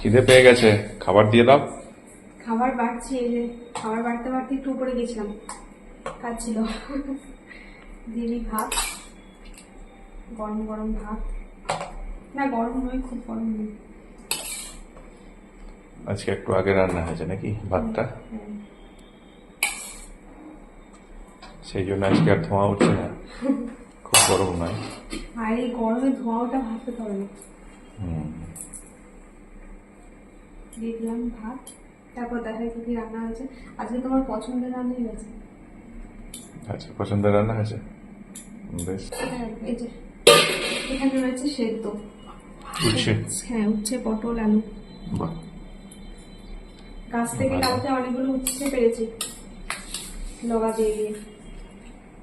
খিদে পেয়ে গেছে খাবার দিয়ে দাও। খাবার বাড়ছি খাবার বাড়তে বাড়তে একটু উপরে গেছিলাম। কাজ ছিল। দিদি ভাত গরম গরম ভাত। না গরম নয় খুব গরম নয় আজকে একটু আগে রান্না হয়েছে নাকি ভাতটা। সেই জন্য আজকে আর ধোঁয়া উঠছে না। খুব গরম নয়। আর এই গরমে ধোঁয়াটা ভাবতে পারে না। হুম। দিয়ে দিলাম ভাত তারপর দেখা যাচ্ছে কি রান্না হয়েছে। আজকে তোমার পছন্দের রান্নাই হয়েছে। আচ্ছা পছন্দের রান্না হয়েছে? বেশ। হ্যাঁ এই যে এখানে রয়েছে সেদ্ধ। উঠছে হ্যাঁ উচ্ছে পটল আলু। বাহ। গাছ থেকে। কালকে অনেকগুলো উচ্ছে পেরেছি। লগা দিয়ে দিয়ে।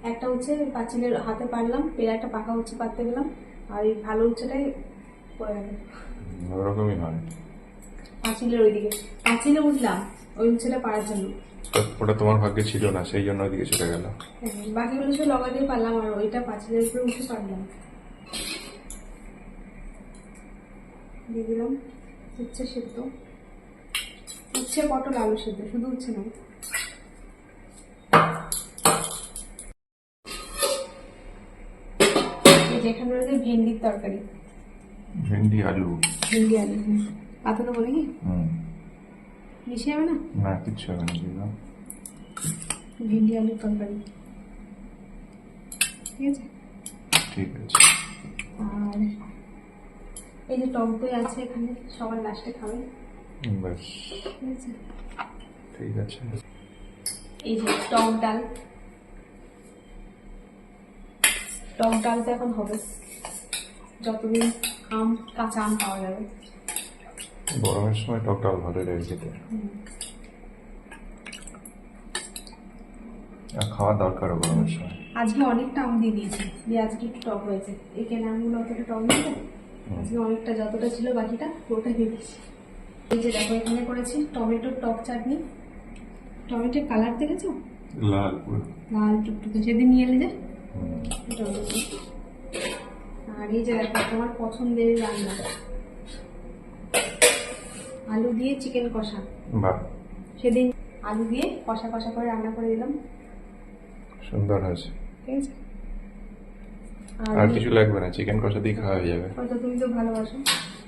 একটা উচ্ছে পাঁচিলের হাতে পারলাম পেরে একটা পাকা উচ্ছে পাততে গেলাম আর এই ভালো উচ্ছেটাই পড়ে গেল। ওরকমই হয়। পাঁচিলের ওইদিকে। পাঁচিলে উঠলাম ওই উচ্ছেটা পাড়ার জন্য। ওটা তোমার ভাগ্যে ছিল না সেই জন্য ওইদিকে চলে গেল। হ্যাঁ বাকিগুলো সব লগা দিয়ে পারলাম আর ওইটা পাঁচিলের উপরে উঠে পারলাম দিয়ে দিলাম উচ্ছে সেদ্ধ। উচ্ছে পটল আলু সেদ্ধ শুধু উচ্ছে নয়। এই যে এখানে রয়েছে ভেন্ডির তরকারি। ভেন্ডি আলু। ভেন্ডি আলু। পাতা দেবো নাকি যাবে না না কিচ্ছু হবে না দিলাম ভেন্ডি আলুর তরকারি ঠিক আছে ঠিক আছে আর এই যে টক দই আছে এখানে সবার লাস্টে খাবে বেশ ঠিক আছে এই যে টক ডাল টক ডাল তো এখন হবে যতদিন আম কাঁচা আম পাওয়া যাবে গরমের সময় টক ডাল ভালো লাগে খেতে। আর খাওয়া দরকার গরমের সময়। আজকে অনেকটা আম দিয়ে দিয়েছি দিয়ে আজকে একটু টক হয়েছে। এই কেনা আমগুলো অতটা টক নেই আজকে অনেকটা যতটা ছিল বাকিটা ওটা দিয়ে দিয়েছি। এই যে দেখো এখানে করেছি টমেটোর টক চাটনি। টমেটোর কালার দেখেছ? লাল লাল টুকটুকে। সেদিন নিয়ে এলে যে? আর এই যে দেখো তোমার পছন্দের রান্না। আলু দিয়ে চিকেন কষা। বাহ। সেদিন আলু দিয়ে কষা কষা করে রান্না করে দিলাম। সুন্দর হয়েছে। ঠিক আছে? আর আর কিছু লাগবে না? চিকেন কষা দিয়ে খাওয়া হয়ে যাবে। তুমি তো ভালোবাসো।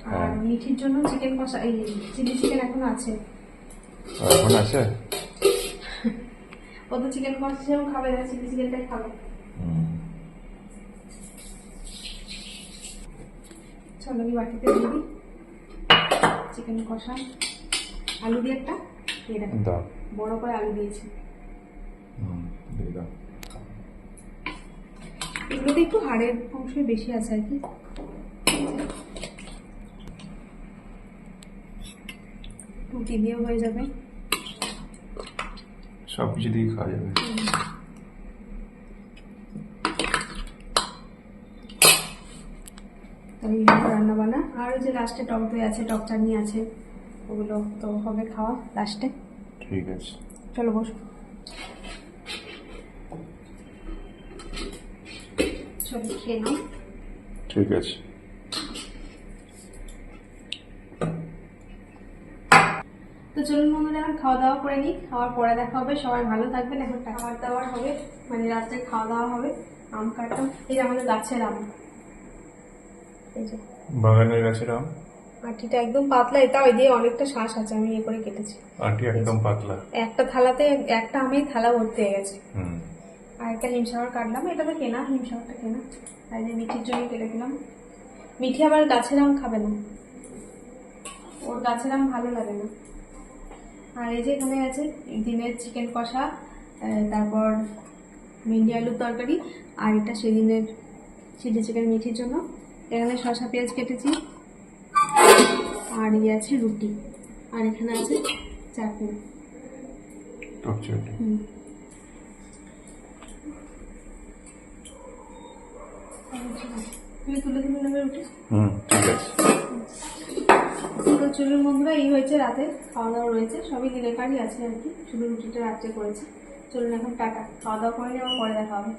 আর হ্যাঁ। মিঠির জন্য চিকেন কষা এই চিলি চিকেন এখন আছে। এখন আছে? ও তো চিকেন কষা সেরকম খাবে না চিলি চিকেনটাই খাবে। চলো আমি বাটিতে দিয়ে দিই। চিকেন কষা আলু দিয়ে একটা দাও। বড় করে আলু দিয়েছি। এগুলোতে একটু হাড়ের অংশ বেশি আছে আর কি। রুটি দিয়েও হয়ে যাবে। সব কিছু দিয়ে খাওয়া যাবে। তাই রান্না বান্না আর ওই যে লাস্টে টক দই আছে টক চাটনি আছে ওগুলো তো হবে খাওয়া লাস্টে ঠিক আছে। চলো বসো। চলো খেয়ে নাও ঠিক আছে। তো চলুন বন্ধুরা এখন খাওয়া দাওয়া করে নিই। খাওয়ার পরে দেখা হবে সবাই ভালো থাকবেন। এখন খাবার দাবার হবে মানে রাত্রে খাওয়া দাওয়া হবে আম কাটতাম এই আমাদের গাছের আম। এই যে। বাগানের গাছের আম আটিটা একদম পাতলা এটা ওই দিয়ে অনেকটা শ্বাস আছে আমি ইয়ে করে কেটেছি। আটি একদম পাতলা। একটা থালাতে একটা আমেই থালা ভর্তি হয়ে গেছে। আর একটা হিমসাগর কাটলাম এটা তো কেনা হিমসাগরটা কেনা। আর যে মিঠির জন্য কেটে দিলাম। মিঠি আবার গাছের আম খাবে না। ওর গাছের আম ভালো লাগে না। আর এই যে এখানে আছে দিনের চিকেন কষা তারপর ভেন্ডি আলুর তরকারি আর এটা সেদিনের চিলি চিকেন মিঠির জন্য। এখানে শসা পেঁয়াজ কেটেছি। আর ইয়ে আছে রুটি। আর এখানে আছে চাটনি। টক চটি তুমি তুলে তুলে নেবে রুটি। হুম ঠিক আছে। তো চলুন বন্ধুরা এই হয়েছে রাতে খাওয়া দাওয়া রয়েছে সবই আছে আর কি। শুধু রুটিটা রাত্রে করেছি। চলুন এখন টাটা খাওয়া দাওয়া করে আবার পরে দেখা হবে।